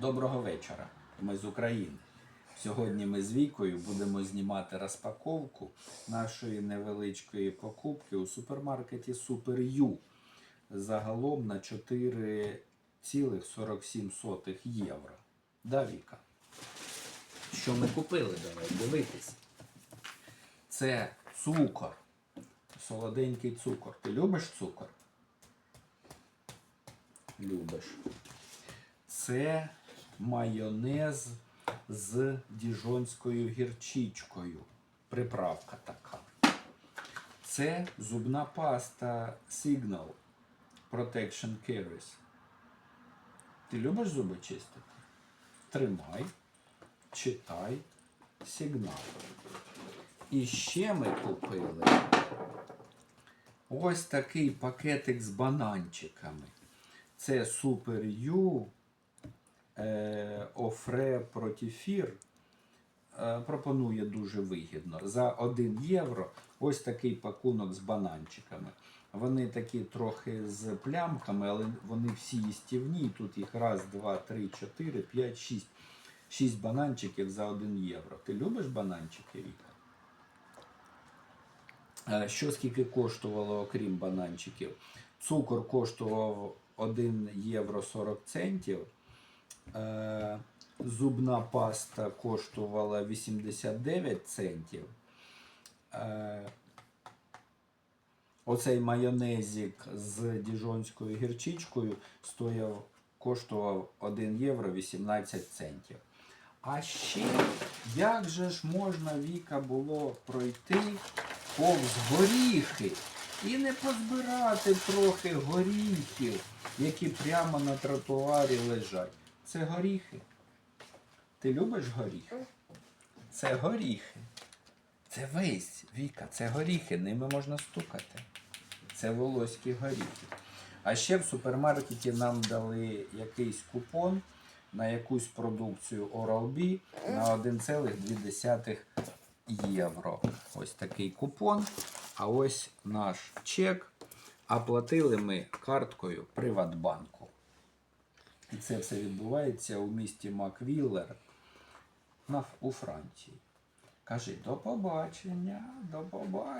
Доброго вечора. Ми з України. Сьогодні ми з Вікою будемо знімати розпаковку нашої невеличкої покупки у супермаркеті Super U. Загалом на 4,47 євро. Да, Віка? Що ми купили? Давай дивитись. Це цукор. Солоденький цукор. Ти любиш цукор? Любиш. Це майонез з діжонською гірчичкою. Приправка така. Це зубна паста Signal Protection Caries. Ти любиш зуби чистити? Тримай, читай сигнал. І ще ми купили ось такий пакетик з бананчиками. Це Super U Офре Протіфір. Е, пропонує дуже вигідно. За 1 євро ось такий пакунок з бананчиками. Вони такі трохи з плямками, але вони всі їстівні. Тут їх раз, два, три, чотири, п'ять, шість. Шість бананчиків за 1 євро. Ти любиш бананчики, Віка? Е, Що скільки коштувало, окрім бананчиків? Цукор коштував 1 євро 40 центів. Е, Зубна паста коштувала 89 центів. Е, Оцей майонезик з діжонською гірчичкою стояв, коштував 1 євро 18 центів. А ще як же ж можна Віка було пройти повз горіхи і не позбирати трохи горіхів, які прямо на тротуарі лежать. Це горіхи. Ти любиш горіхи? Це горіхи. Це весь, Віка, це горіхи, ними можна стукати. Це волоські горіхи. А ще в супермаркеті нам дали якийсь купон на якусь продукцію Oral-B на 1,2 євро. Ось такий купон. А ось наш чек. А платили ми карткою Приватбанку. І це все відбувається у місті Маквіллер у Франції. Кажи до побачення, до побачення.